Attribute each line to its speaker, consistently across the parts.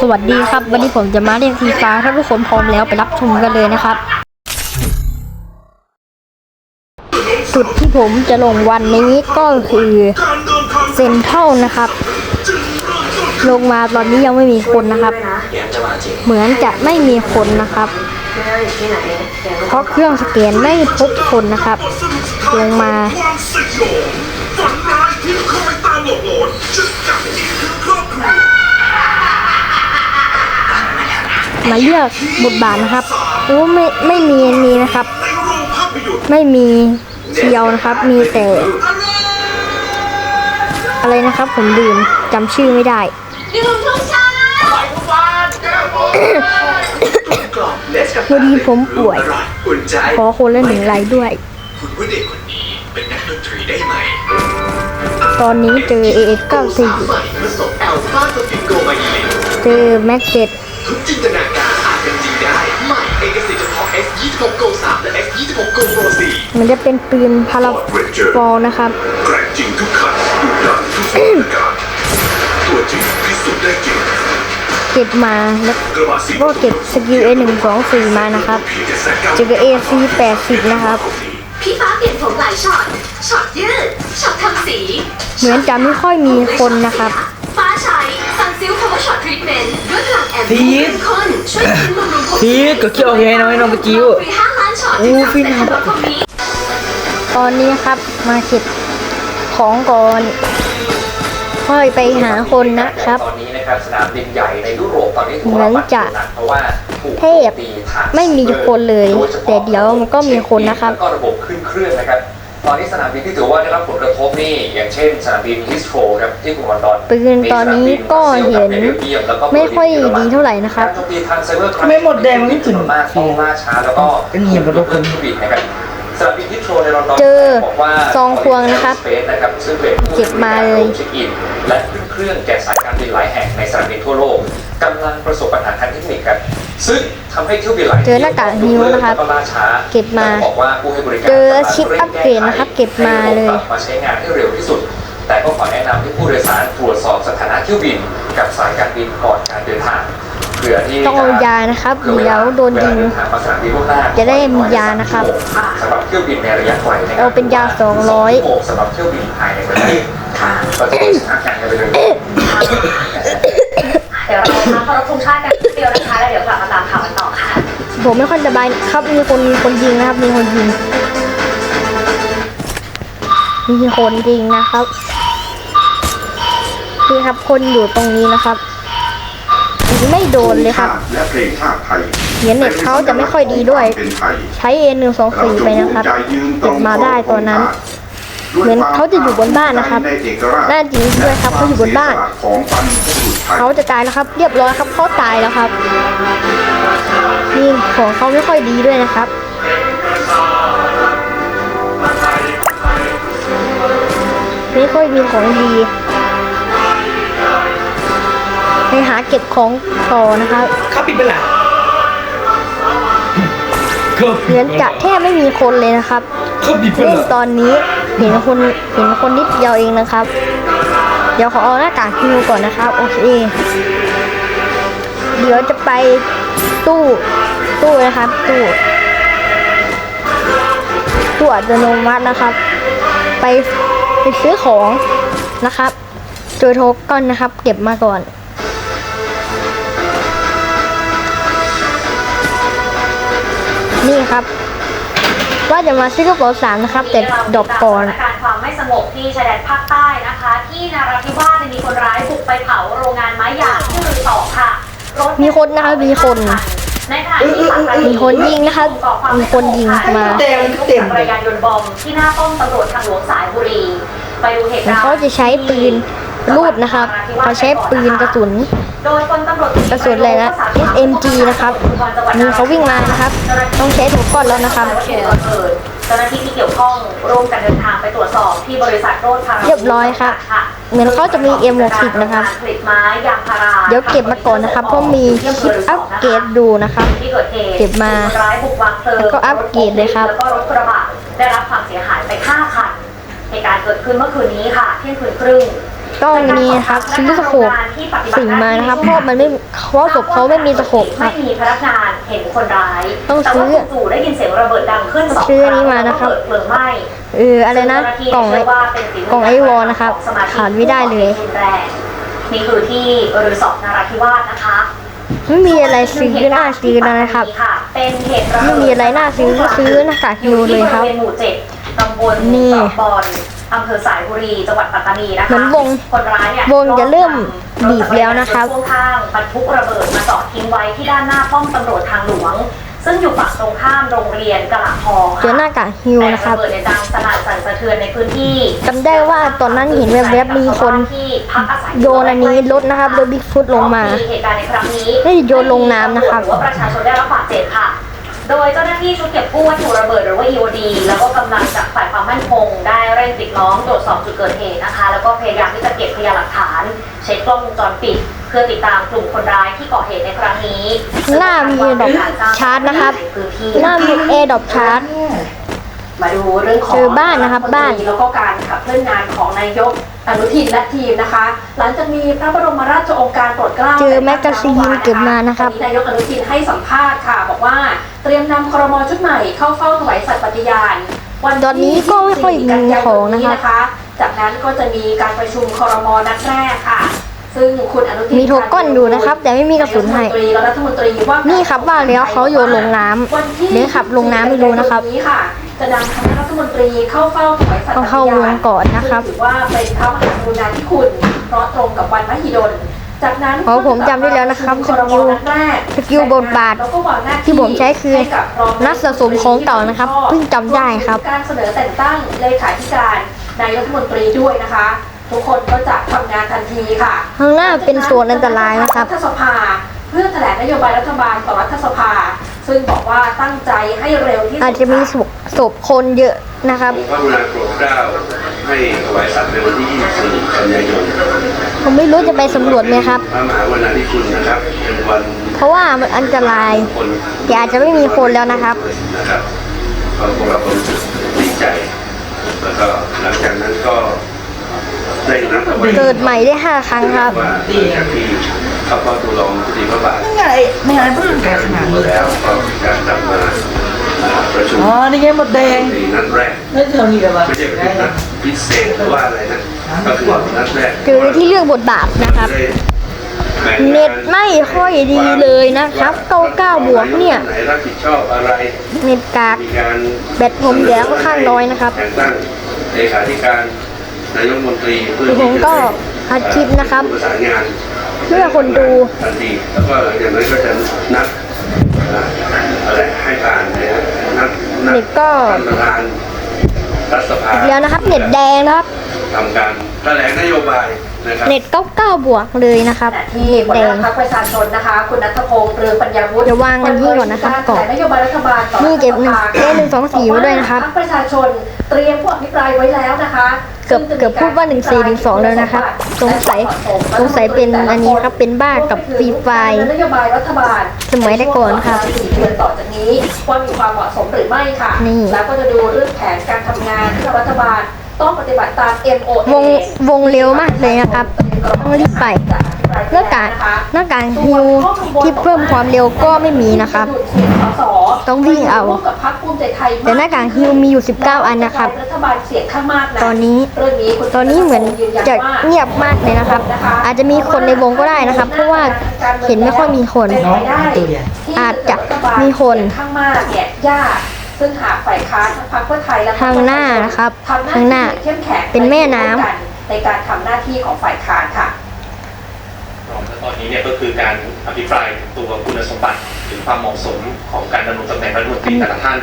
Speaker 1: สวัสดีครับ วันนี้ผมจะมาเรียกทีฟ้าถ้าทุกคนพร้อมแล้วไปรับชมกันเลยนะครับ จุดที่ผมจะลงวันนี้ก็คือเซนเท่านะครับ ลงมาตอนนี้ยังไม่มีคนนะครับ เหมือนจะไม่มีคนนะครับ เพราะเครื่องสแกนไม่พบคนนะครับ ลงมา
Speaker 2: มา
Speaker 1: เลือกบทบาทนะครับโอ้ไม่ไม่มีอันนี้นะครับ
Speaker 2: ในโรงภาพยนตร์
Speaker 1: ไม่มีเชียวนะครับ มีแต่ อะไรนะครับ ผมลืมจำชื่อไม่ได้พอดีผมป่วย
Speaker 2: อุ่นใจ
Speaker 1: ขอคนละหนึ่งไลค์ด้วย
Speaker 2: คุณว่าเด็กคนนี้เป็นนักดนตรีได้ไหม
Speaker 1: ตอนนี้เจอ AX
Speaker 2: ใหม่ผสมแอลฟาโตฟิโกไมลิน
Speaker 1: 94เจอ Max 7
Speaker 2: ทุกจินตนาการ มั
Speaker 1: นจะเป็นปืนพาราฟอลนะครับ
Speaker 2: กร่งานกาวจพิสู
Speaker 1: เก็บมาแล้ว
Speaker 2: ก็
Speaker 1: เก็บสกิล A 1 2 4มานะครับเจอกับดสิบนะครับ
Speaker 3: พี่ฟ้าเปลี่ยนผมหลายช็อตช็อตยืดช็อตทำสี
Speaker 1: เหมือนจะไม่ค่อยมีคนนะครับ
Speaker 3: ฟ้าใช้ซันซิลคำว่าช็อตทรีทเมนต์ด้วยพลังแอม
Speaker 4: ที่
Speaker 3: เข้มข้นช่วยฟื้นบำรุ
Speaker 4: พีทก็เคี่ยวให้น้อยน้องกระจิ้ว
Speaker 3: ฟรีห้าล้านช็อต
Speaker 1: อู้ฟิน
Speaker 3: ถึงสามแสนคนนี้
Speaker 1: ตอนนี้ครับมาเก็บของก่อนค่อยไปหาคนนะครับ
Speaker 5: ตอนนี้นะครับสนามบินใหญ่ในยุโรปตอนนี้ถูก
Speaker 1: เหมือนจะ
Speaker 5: เพราะว่าถูก
Speaker 1: เทพ
Speaker 5: ตีทาง
Speaker 1: ไม่มีคนเลย
Speaker 5: โฉพาะ
Speaker 1: แต่เดี๋ยวมันก็มีคนนะครับ
Speaker 5: แล้วก็ระบบขึ้นเครื่องนะครับ ตอนนี้สนามบินที่ถือว่าได้รับผลกระทบนี่อย่างเช่นสนามบินฮิสโตรครับที่กรุงลอนดอน
Speaker 1: ปืนตอนนี้ก็เห็นไม่ค่อยดีเท่าไหร่นะครับ
Speaker 5: การโจมตีทางไซเบอร์ครั้ง
Speaker 4: ทำไมหมดแดงมันไม่ถึง
Speaker 5: มากต้องล่าช้าแล้วก็
Speaker 4: ก็เงียบไปทุกคน
Speaker 5: เครื่องบินนะครับสนามบินฮิสโตรในลอนดอน
Speaker 1: เจอ
Speaker 5: บอกว่า
Speaker 1: ซองควงนะครับ
Speaker 5: สเปซนะครับซึ่งเป็นผู้
Speaker 1: เก็บมาเลย
Speaker 5: เช็คอินและขึ้นเครื่องแก่สายการบินหลายแห่งในสนามบินทั่วโลกกำลังประสบปัญหาทางเทคนิคครับ ซึ่งทำให้เที่ยวบินหลาย
Speaker 1: เจอหน้ากากนิ้วนะครับ
Speaker 5: แล้วก็ล่าช้า
Speaker 1: เก็บมา
Speaker 5: แล้วบอกว่าผู้ให้บริการ
Speaker 1: เจอชิปอัปเกรดนะครับเก็บมาเลย
Speaker 5: ให้ระบบกบมาใช้งานให้เร็วที่สุด แต่ก็ขอแนะนำให้ผู้โดยสารตรวจสอบสถานะเที่ยวบิน กับสายการบินก่อนการเดินทางเผื่อที่
Speaker 1: ต้องเอายานะครับ
Speaker 5: เผื่อเวลา
Speaker 1: เดี๋ยวโดนยิง
Speaker 5: เวลาเดินทางมาสนามบินล่วงหน้า
Speaker 1: จะได้มียานะครับ
Speaker 5: สำหรับเที่ยวบินในระยะไกลนะครั
Speaker 1: เอาเป็นยา200
Speaker 5: ชั่วโมงสำหรับเที่ยวบินภายในประเทศก็จะสถานการณ์กันไปเลย
Speaker 1: ผมไม่ค่อยสบายครับมีคนมีคนยิงนะครับ มีคนยิง มีคนยิงนะครับนี่ครับคนอยู่ตรงนี้นะครับยิงไม่โดนเลยครับ
Speaker 6: และเพลงชาติไทย
Speaker 1: เหรียญเน็ตเขาจะไม่ค่อยดีด้วย
Speaker 6: เป็นไทย
Speaker 1: ใช้ A124 ไปนะครับ
Speaker 6: เราจงใจยืนต
Speaker 1: เก็บมาได้ตอนนั้น เหมือนเขาจะอยู่บนบ้านนะครับ
Speaker 6: ในเอกราช
Speaker 1: น่าจริงด้วยครับเขาอยู่บนบ้าน
Speaker 6: และความเสียสละของบรรพบุรุษไทย
Speaker 1: เขาจะตายแล้วครับ เรียบร้อยครับเขาตายแล้วครับนี่ของเขาไม่ค่อยดีด้วยนะครับไม่ค่อยมีของดีไปหาเก็บของต่อนะครับ
Speaker 4: เขาปิดไปละเขา
Speaker 1: เหมือนจะแทบไม่มีคนเลยนะครับ
Speaker 4: เขาปิดไป
Speaker 1: เล่น
Speaker 4: ละ
Speaker 1: ตอนนี้ เห็นคนเห็นคนนิดเดียวเองนะครับ เดี๋ยวขอเอาหน้ากากฮิวก่อนนะครับ โอเค เดี๋ยวจะไปตู้ตู้นะครับ ตู้ตู้อัตโนมัตินะครับ ไปไปซื้อของนะครับเจอโทก้อนนะครับ เก็บมาก่อนนี่ครับ ว่าจะมาซื้อกระเป๋าสามนะครับ แต่ดอกก่อน
Speaker 3: สถานการณ์ความไม่สงบที่ชายแดนภาคใต้นะคะ ที่นราธิวาสมีคนร้ายบุกไปเผาโรงงานไม้ยางที่มือสองค่ะรถ
Speaker 1: มีคนนะคะมีคน
Speaker 3: ในขณะที่ฝั่งประเทศ
Speaker 1: มีคนยิงนะคะมีคนยิงมา
Speaker 4: แดงเต็ม
Speaker 3: จักรยานยนต์บอมที่หน้าป้อมตำรวจทางหลวงสายบุรีไปดูเหตุการณ์
Speaker 1: เขาจะใช้ปืนลูดนะครับเขาใช้ปืนกระสุน
Speaker 3: โดยพลตำรวจ
Speaker 1: กระสุนเลยนะ SMG นะครับนี่เขาวิ่งมานะครับ ต้องใช้ถูกก้อนแล้วนะครับ
Speaker 3: เจ้าหน้าที่ที่เกี่ยวข้องร่วมกันเดินทางไปตรวจสอบที่บริษัทโรดพารา
Speaker 1: เรียบร้อยครับเหมือนเขาจะมี M60 นะครับ
Speaker 3: ผลิตไม้ยางพารา
Speaker 1: เดี๋ยวเก็บมาก่อนนะครับ เพราะมีคลิปอัปเกรดดูนะครับ
Speaker 3: ที่เกิดเหตุ
Speaker 1: เก็บมา
Speaker 3: คนร้ายบุกวางเพลิง
Speaker 1: แล้วก็อัปเกรดเลยครับ
Speaker 3: แล้วก็รถกระบะได้รับความเสียหายไป5คันเหตุการณ์เกิดขึ้นเมื่อคืนนี้ค่ะ เที่ยงคืนครึ่ง
Speaker 1: ต้องนี่นะครับซื้อสโคปสิ่งมานะครับ เพราะมันไม่เพราะศพเขาไม่มีสโคปค
Speaker 3: ไม่
Speaker 1: รับ
Speaker 3: มีพนักงานเห็นคนร้าย
Speaker 1: ต้องซื้อ
Speaker 3: แต่ว่าจู่ๆได้ยินเสียงระเบิดดังขึ้นสอง
Speaker 1: ซื้ออันนี้
Speaker 3: ครั้ง
Speaker 1: มานะครับ
Speaker 3: แล้วก็เกิดเพลิงไหม้
Speaker 1: เอออะไรนะกล่องไอ้กล่องไอวอลนะครับขาดไม่ได้เลย
Speaker 3: รุนแรงนี่คือที่รีสอร์ทนาราธิวาสนะคะ
Speaker 1: ไม่มีอะไรซื้อน่าซื้อแล้วนะครับ
Speaker 3: เป็นเหตุระเบิด
Speaker 1: ไม่มีอะไรน่าซื้อก็ซื้อหน้ากากฮิวเลยครับ
Speaker 3: อยู่ที่บริเวณหมู่เจ็ดตำบล
Speaker 1: นี่
Speaker 3: เกาะบ อนอำเภอสายบุรีจังหวัดปัตตานีนะคะ
Speaker 1: เหมือนวง
Speaker 3: คนร้ายเนี่ยว
Speaker 1: งจะเริ่มบีบแล้วนะครับ
Speaker 3: พ่วงข้างบรรทุกระเบิดมาจอดทิ้งไว้ที่ด้านหน้าป้อมตำรวจทางหลวง ซึ่งอยู่ฝั่งตรงข้ามโรงเรียนกะหล่ำทอง
Speaker 1: เจอหน้ากากฮิวนะครับ
Speaker 3: แต่ระเบิดเนี่ยดังสนั่นสั่นสะเทือนในพื้นที่
Speaker 1: จำได้ว่าตอนนั้นเห็นแวบๆมีคน
Speaker 3: ที่พักอาศัย
Speaker 1: โยนอันนี้รถนะครับรถบิ๊กฟุตลงมา
Speaker 3: เหตุการณ์ในครั้งนี้
Speaker 1: ไม่ได้โยนลงน้ำนะครับ
Speaker 3: หรือว่าประชาชนได้รับบาดเจ็บค่ะ โดยเจ้าหน้าที่ชุดเก็บกู้วัตถุระเบิดหรือว่า EOD แล้วก็กำลังจากฝ่ายความมั่นคง ได้เร่งปิดล้อมตรวจสอบจุดเกิดเหตุนะคะ แล้วก็พยายามที่จะเก็บพยานหลักฐาน เช็คกล้องวงจรปิด เพื่อติดตามกลุ่มคนร้ายที่ก่อเหตุในครั้งนี้
Speaker 1: หน้ามีดอกชาร์จนะครับ
Speaker 3: ในพื้นที่
Speaker 1: หน้ามีเอดอบชาร์จ
Speaker 3: มาดูเรื่องของ
Speaker 1: เจอบ้านนะครับบ้าน
Speaker 3: แล้วก็การขับเคลื่อนงานของนายกอนุทินและทีมนะคะ หลังจากมีพระบรมราชโองการโปรดเกล้า
Speaker 1: เจอแมกกาซีนเก็บมานะครับ
Speaker 3: วันนี้นายกอนุทินให้สัมภาษณ์ค่ะ บอกว่าเตรียมนำครมชุดใหม่เข้าเฝ้าถวายสัตย์ปฏิญาณวัน
Speaker 1: ตอนนี้ก็ไม่ค่อยมี
Speaker 3: กันยาย
Speaker 1: ขอนง
Speaker 3: นี้
Speaker 1: นะครับ
Speaker 3: นะคะ จากนั้นก็จะมีการประชุมครมนัดแรกค่ะซึ่งคุณอนุทิน
Speaker 1: มีโทก้อนอยู่นะครับ แต่ไม่มีกระสุนให้
Speaker 3: นายกรัฐมนตรีและรัฐมนตรีว่าการ
Speaker 1: นี่ครับว่าแล้วเขาโยนลงน้ำ
Speaker 3: วันที่
Speaker 1: เดี๋ยวขับลงน้ำไม่รู้นะครับ
Speaker 3: นี้ค่ะ จะนำคณะรัฐมนตรีเข้าเฝ้าถวายสัตย์ป
Speaker 1: ต้อง
Speaker 3: ฏิ
Speaker 1: เข้า
Speaker 3: ญาณ
Speaker 1: วงก่อนนะครับ
Speaker 3: ซึ่งถือว่าเป็นพระมหากรุณาธิคุณ เพราะตรงกับวันมหิดล จากนั้น
Speaker 1: อ๋อผมจำได้แล้วนะครับ
Speaker 3: สกิล
Speaker 1: สกิลบทบาทที่ผมใช้คือนักสะสมของเก่านะครับ เพิ่งจำได้ครับ
Speaker 3: การเสนอแต่งตั้งเลขาธิการนายกรัฐมนตรีด้วยนะคะ ทุกคนก็จะทำงานทันทีค่ะ
Speaker 1: ข้างหน้าเป็นส่วนอันตรายนะครับ
Speaker 3: รัฐสภาเพื่อแถลงนโยบายรัฐบาลต่อรัฐสภา ซึ่งบอกว่าตั้งใจให้เร็วที่สุด
Speaker 1: อาจจะมีศพ ศพคนเยอะนะครับ
Speaker 6: พระกรุณาโปรดเกล้าให้ถวายสัตว์ในวันที่24กันยายน
Speaker 1: ผมไม่รู้จะไปสำรวจไหมครับ
Speaker 6: พระมหากรุณาธิคุณนะครับเป็นวัน
Speaker 1: เพราะว่ามันอันตราย
Speaker 6: คน
Speaker 1: แต่อาจจะไม่มีคนแล้วนะครับ
Speaker 6: นะครับก็พวกเราก็รู้สึกดีใจ แล้วก็หลังจากนั้นก็ได้นับถวาย
Speaker 1: เกิดใหม่ได้ห้าครั้งครับ
Speaker 6: ว่าหลังจากที่เข้าเฝ้าทูลลองทุลีพระบาท
Speaker 4: ไม่ไงไม่ไงเพิ่งแก่ขนาดนี้
Speaker 6: แล้วก็มีการกลับมา ประชุม
Speaker 4: อ๋อ นี่ไงหมดแดง
Speaker 6: ในนัดแรก
Speaker 4: นี่เท่านี้กันวะ
Speaker 6: ไม่ใช่เป็นนัดพิเศษหรือว่าอะไรนะก็คือนัดแรก
Speaker 1: เจอที่เลือกบทบาทนะครับ เน็ตไม่ค่อยดีเลยนะครับ99บวกเนี่ย
Speaker 6: ไหนรับผิดชอบอะไร
Speaker 1: เน็ตกาก
Speaker 6: มีการ
Speaker 1: แบตผมเหลือค่อนข้างน้อยนะครับ
Speaker 6: แต่งตั้งเลขาธิการนายกรัฐมนตรีเพื่อ
Speaker 1: ผมก็อัดคลิปนะครับ
Speaker 6: ประสานงาน
Speaker 1: เพื่อคนดู
Speaker 6: ทันทีแล้วก็หลังจากนั้นก็จะนัดอ่าอะไรให้ผ่านนะฮะนัดนัด
Speaker 1: เน็ตก็
Speaker 6: ท่านประธานรัฐสภา
Speaker 1: อีกแล้วนะครับ เน็ตแดงนะครับ
Speaker 6: ทำการแถลงนโยบายนะครับ
Speaker 1: เน็ต99บวกเลยนะครับ
Speaker 3: ขณะที่
Speaker 1: เน็ต
Speaker 3: หัว
Speaker 1: แด
Speaker 3: หน้างพรรคประชาชนนะคะ คุณนัทพงศ์เรืองปัญญาวุฒิ
Speaker 1: เดี๋ยววางอันนี้ก่อนนะครับก่อน
Speaker 3: นโยบายรัฐบาลต่อ
Speaker 1: นี่เก็บหนึ่ง
Speaker 3: รัฐสภา
Speaker 1: เลขหนึ่งสองสี่ไว้ด้วยนะครับ
Speaker 3: พรรคประชาชนเตรียมผู้อภิปรายไว้แล้วนะคะ
Speaker 1: เกือบเกือบพูดว่า 1 4 1 2 แล้วนะครับ สงสัยสงสัยเป็นอันนี้ครับเป็นบ้ากับฟรีไฟล์
Speaker 3: นโยบายรัฐบาล
Speaker 1: สมัยแต่ก่อนครับ
Speaker 3: สี่เดือนต่อจากนี้ว่ามีความเหมาะสมหรือไม่ค่ะ
Speaker 1: นี่
Speaker 3: แล้วก็จะดูเรื่องแผนการทำงานที่รัฐบาลต้องปฏิบัติตาม MOA
Speaker 1: วงวงเร็วมากเลยนะครับต้องรีบไป หน้ากากหน้ากากฮิวที่เพิ่มความเร็วก็ไม่มีนะครับ ต้องวิ่งเอา แต่หน้ากากฮิวมีอยู่ 19 อันนะครับ
Speaker 3: รัฐบาลเสียงข้างมาก
Speaker 1: ตอนนี้ตอนนี้เหมือนจะเงียบมากเลยนะครับ อาจจะมีคนในวงก็ได้นะครับ เพราะว่าเห็นไม่ค่อยมีคน อาจจะมีคน
Speaker 3: ข้างมากเนี่ยยากซึ่งหากฝ่ายค้านทั้งพรรคเพื่อไทยและ
Speaker 1: ทางหน้านะครับ
Speaker 3: ทา
Speaker 1: งหน้า
Speaker 3: เข้มแข็ง
Speaker 1: เป็นแม่น้ำ
Speaker 3: ในการทำหน้าที่ของฝ่ายค้านค่ะ
Speaker 5: ตอนนี้เนี่ยก็คือการอภิปรายตัวคุณสมบัติหรือความเหมาะสมของการดำรงตำแหน่งรัฐมนตรีแต่ละท่าน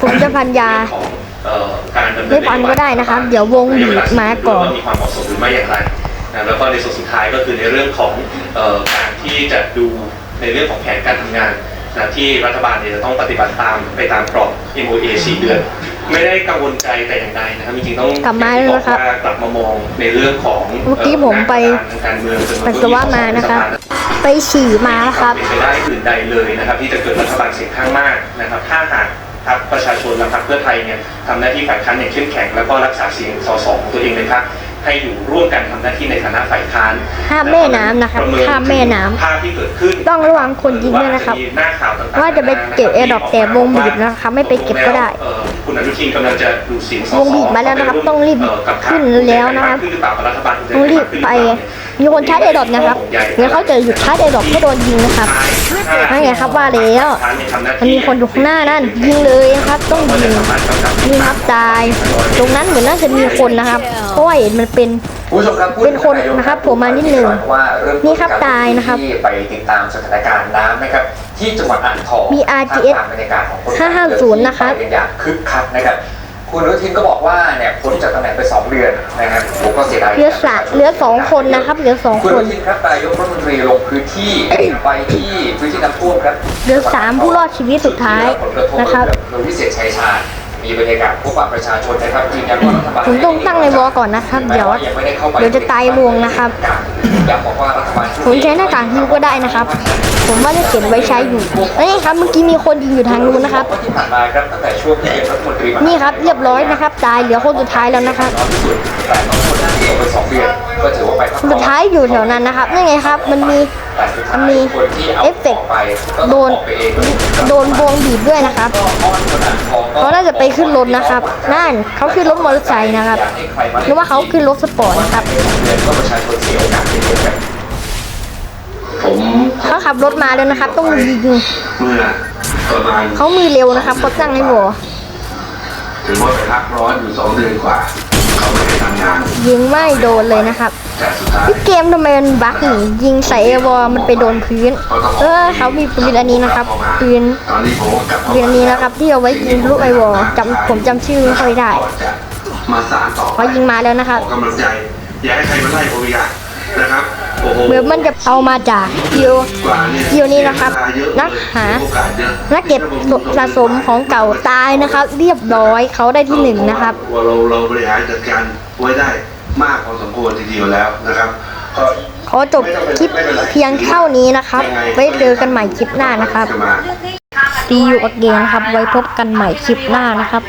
Speaker 1: ผมจะพันยา
Speaker 5: ของเอ่อการดำเนิน
Speaker 1: ไม่พันก็ได้นะครับ เดี๋ยววงบีบมาก่อน
Speaker 5: ว่ามีความเหมาะสมหรือไม่อย่างไรนะแล้วก็ในส่วนสุดท้ายก็คือในเรื่องของเอ่อการที่จะดูในเรื่องของแผนการทำงานนะที่รัฐบาลเนี่ยจะต้องปฏิบัติตามไปตามกรอบ MOA 4 เดือน ไม่ได้กังวลใจแต่อย่างใดนะครับจริงๆต้อง
Speaker 1: กลับมาแล้วนะครับ
Speaker 5: อกว่ากลับมามองในเรื่องของ
Speaker 1: เมื่อกี้ผมไป
Speaker 5: ทางการเมืองจนถึง
Speaker 1: ปัสสาวะมานะครับ ไปฉี่มานะครับ
Speaker 5: เป็นไปได้อื่นใดเลยนะครับ ที่จะเกิดรัฐบาลเสียงข้างมากนะครับ ถ้าหากพรรคประชาชนและพรรคเพื่อไทยเนี่ยทำหน้าที่ฝ่ายค้านอย่างเข้มแข็งแล้วก็รักษาเสียงสสของตัวเองในพรรค
Speaker 7: ให้อยู่ร่วมกันทำหน้าที่ในฐานะฝ่ายค้าน
Speaker 1: ข้ามแม่น้ำนะครับ
Speaker 7: ปเมิ
Speaker 1: ข้ามแม่น้ำ
Speaker 7: ภาพที่เกิดขึ้น
Speaker 1: ต้องระวังคนยิงด้วยนะครับ
Speaker 7: ว่าจมีหน้าข่าวต่างๆ
Speaker 1: ว่าจะไปเก็บ AirDrop แต่วงบีบนะครับไม่ไปเก็บก็ได้
Speaker 7: เอ่อคุณอนุทินกำลังจะดูดเสียงสส
Speaker 1: วงบีบมาแล้วนะครับ ต้องรีบ
Speaker 7: เกับพรรค
Speaker 1: ขึ้นแล้วนะครับ
Speaker 7: ขึ้นหรือเปล่ากับรัฐบาล
Speaker 1: ต้องรีบไป มีคนชาร์จเอดอปนะครับเดี๋ยวเขาจะหยุดชาร์จเอดอปให้โดนยิงนะครับนั่นไงครับว่าแล้วมันมีคนอยู่ข้างหน้านั่นยิงเลยนะครับ ต้องยิงนี่ครับตาย ตรงนั้นเหมือนน่าจะมีคนนะครับเพราะว่าเห็นมันเป็น
Speaker 5: คุณผู้ชมครับพูด
Speaker 1: เป็นคนนะครับผมมานิดหนึ่ง
Speaker 5: ว่าเริ่มต้
Speaker 1: นี่ครับตายนะครับ
Speaker 5: ที่ไปติดตามสถานการณ์น้ำนะครับที่จังหวัดอ่างทอง
Speaker 1: มี RTS
Speaker 5: ท่ามกลางบรรยากาศของคน
Speaker 1: 550 นะครับ
Speaker 5: ไปกันอย่างคึกคักนะครับ คุณอนุทินก็บอกว่าเนี่ยพ้นจากตำแหน่งไปสองเดือนนะครับผมก็เสียดาย
Speaker 1: เหลือสะเหลือสองคนนะครับเหลือสอง
Speaker 5: คุณ
Speaker 1: ค
Speaker 5: อนนุทินครับนายกรัฐมนตรีลงพื้นที่ไปที่พื้นที่น้ำท่วมครับ
Speaker 1: เหลือสามผู้รอดชีวิตสุดท้าย
Speaker 5: ผลกระทบ
Speaker 1: นะครับ
Speaker 5: โดยวิเศษชัยชาญ มีบรรยากาศพบปะประชาชนนะครับยืนยันว่ารัฐบาล
Speaker 1: ผมต้องตั้งในวอก่อนนะครับ เดี๋ยว
Speaker 5: ยังไม่ได้ข้าไป
Speaker 1: เดี๋ยวจะตายวงนะครับ
Speaker 5: อยากบอกว่ารัฐบาล
Speaker 1: ผมใช้หน้ากากฮิวก็ได้นะครับ ผมว่าจะเก็บไว้ใช้อยู่นี่ครับเมื่อกี้มีคนยิงอยู่ทางนู้นนะครับ
Speaker 5: ที่ผ่านมาครับตั้งแต่ช่วงที่เป็นรัฐมนตรีมา
Speaker 1: นี่ครับเรียบร้อยนะครับ ตายเหลือคนสุดท้ายแล้วนะครับ
Speaker 5: น้อยที่สุดแต่บางคนนั่งเองไปสองเดือนก็ถือว่าไปพัก
Speaker 1: คนสุดท้ายอยู่แถวนั้นนะครับนี่ไงครับ มันมี
Speaker 5: แต่สุดท้าย
Speaker 1: มันมี
Speaker 5: คนที่เอา
Speaker 1: เอฟเฟกต์
Speaker 5: ไปก็
Speaker 1: โดน
Speaker 5: ไปเอง
Speaker 1: โดนวงบีบด้วยนะครับ
Speaker 5: ก็อ้งทองก็
Speaker 1: เขาน่าจะไปขึ้นรถนะครับ นั่นเขาขึ้นรถมอเตอร์ไซค์นะครับ
Speaker 5: หรื
Speaker 1: อว่าเขาขึ้นรถสปอร์ตนะครับ
Speaker 5: เขา
Speaker 1: ขับรถมาแล้วนะครับ ต้องยิงเขามือเร็วนะครับเขาตั้งให้วอ
Speaker 6: ถือว่าไปพักร้อนอยู่สองเดือนกว่า เขาไม่ได้ทำงาน
Speaker 1: ยิงไม่โดนเลยนะครับ
Speaker 6: แต่สุดท้าย
Speaker 1: เกมทำไมมันบั๊กหนียิงใส่เอวอลมันไปโดนพื้น เออเขามีปืนอันนี้นะครับปืน
Speaker 6: ตอนนี้ผมก็กลับ
Speaker 1: ปืนอันนี้นะครับ ที่เอาไว้ยิงลูกไอวอลจำผมจำชื่อไม่ค่อยได้
Speaker 6: ก่อนจะมาสารต่อ
Speaker 1: เขายิงมาแล้วนะครับ
Speaker 6: ขอกำลังใจอย่าให้ใครมาไล่ผมอีกอะ นะครับโอ้โห
Speaker 1: เดี๋ยวมันจะเอามาจากคิว
Speaker 6: กว่าเนี่ย
Speaker 1: คิวนี้นะครับ
Speaker 6: เยอะเลย
Speaker 1: นักหา
Speaker 6: โอกาสเยอะ
Speaker 1: นักเก็บสะสมของเก่าตายนะครับ เรียบร้อยเขาได้ที่หนึ่งนะครับ
Speaker 6: ว่าเราเราบริหารจัดการไว้ได้มากพอสมควรทีเดียวแล้วนะครับก็
Speaker 1: ขอจบคลิปเพียงเท่านี้นะครับ ไว้เจอกันใหม่คลิปหน้านะครับ
Speaker 6: จะมา
Speaker 1: See you again นะครับ ไว้พบกันใหม่คลิปหน้านะครับ